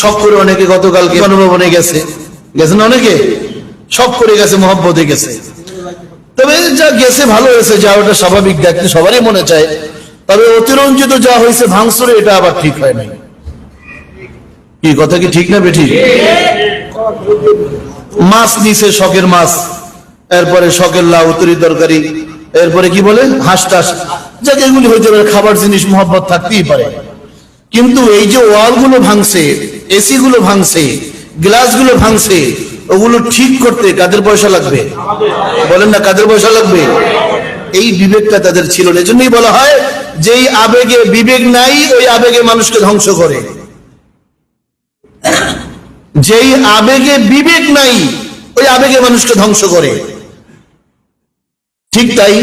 সব করে অনেকে গতকালকে গণভবনে গেছে। গেছেন অনেকে? সব করে গেছে, মহব্বতে গেছে। তবে যা গেছে, ভালো হয়েছে, যা ওটা স্বাভাবিক, দেখতে সবারই মনে চায়। তবে অতিরঞ্জিত যা হয়েছে ভাঙসুরে এটা আবার ঠিক হয় নাই কি, কথা কি ঠিক না বেঠিক? মাছ নিছে, শখের মাছ। এরপরে শখের লাউ, তরি তরকারি। এরপরে কি বলে? হাঁস টাস। যাকে, এগুলি হইতে পারে খাবার জিনিস, মহব্বত থাকতেই পারে। কিন্তু এই যে ওয়ালগুলো ভাঙছে এসি গুলো ভাঙছে গ্লাসগুলো ভাঙছে, ওগুলো ঠিক করতে কাদের পয়সা লাগবে? বলেন না কাদের পয়সা লাগবে? এই বিবেকটা তাদের ছিল না। এজন্যই বলা হয়, যেই আবেগে বিবেক নাই, ওই আবেগে মানুষকে ধ্বংস করে। যেই আবেগে বিবেক নাই, ওই আবেগে মানুষকে ধ্বংস করে। ঠিক তাই,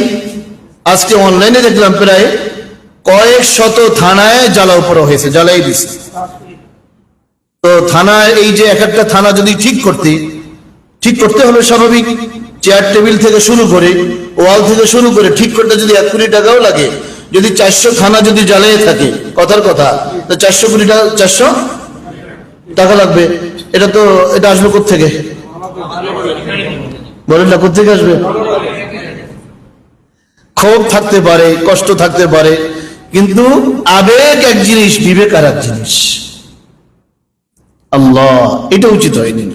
আজকে অনলাইনে দেখলাম প্রায় কয়েক শত থানায় জ্বালাও পড়া হয়েছে, জ্বালাই দিছে। তো থানায় এই যে এক একটা থানা যদি ঠিক করতে ঠিক করতে হলে স্বাভাবিক চেয়ার টেবিল থেকে শুরু করে ওয়াল থেকে শুরু করে ঠিক করতে যদি এক কোটি টাকাও লাগে, যদি চারশো থানা যদি জ্বালিয়ে থাকে, কথার কথা, তো চারশো কোটি টাকা, চারশো টাকা লাগবে। এটা তো, এটা আসবে থেকে বলেন না কোথেকে আসবে? ক্ষোভ থাকতে পারে, কষ্ট থাকতে পারে কিন্তু আবেগ এক জিনিস বিবেক আর এক জিনিস। আল্লাহ এটা উচিত হয়নি